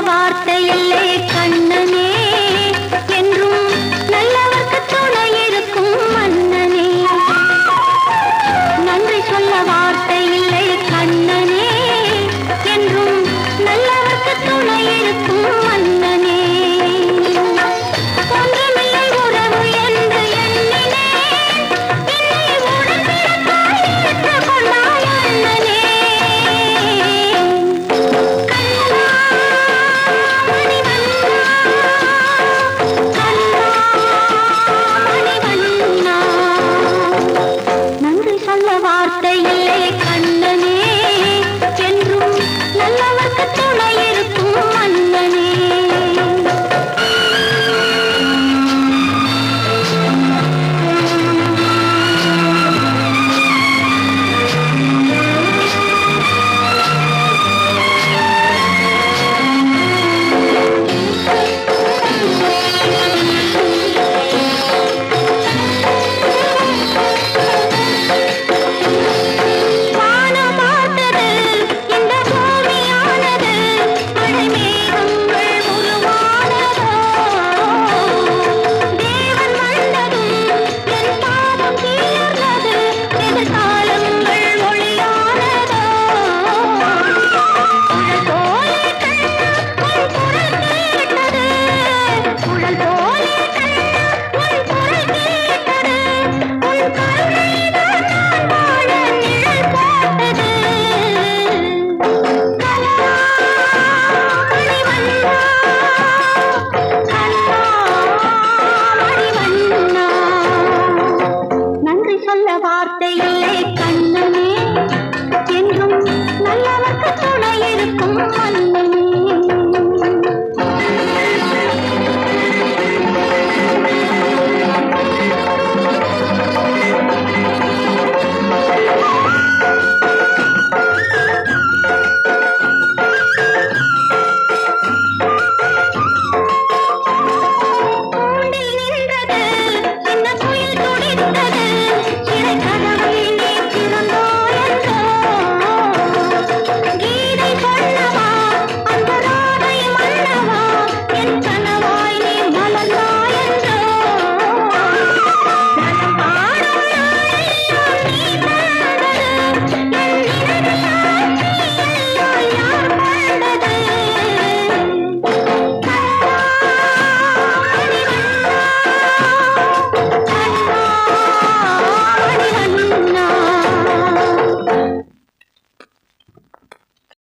வார்த்தையில்லை கண்ணனே என்றும் நல்ல சொல்ல வார்த்தை இல்லை கண்ணனே என்றும் நல்லவர்க்கு துணை இருக்கும் மன்ன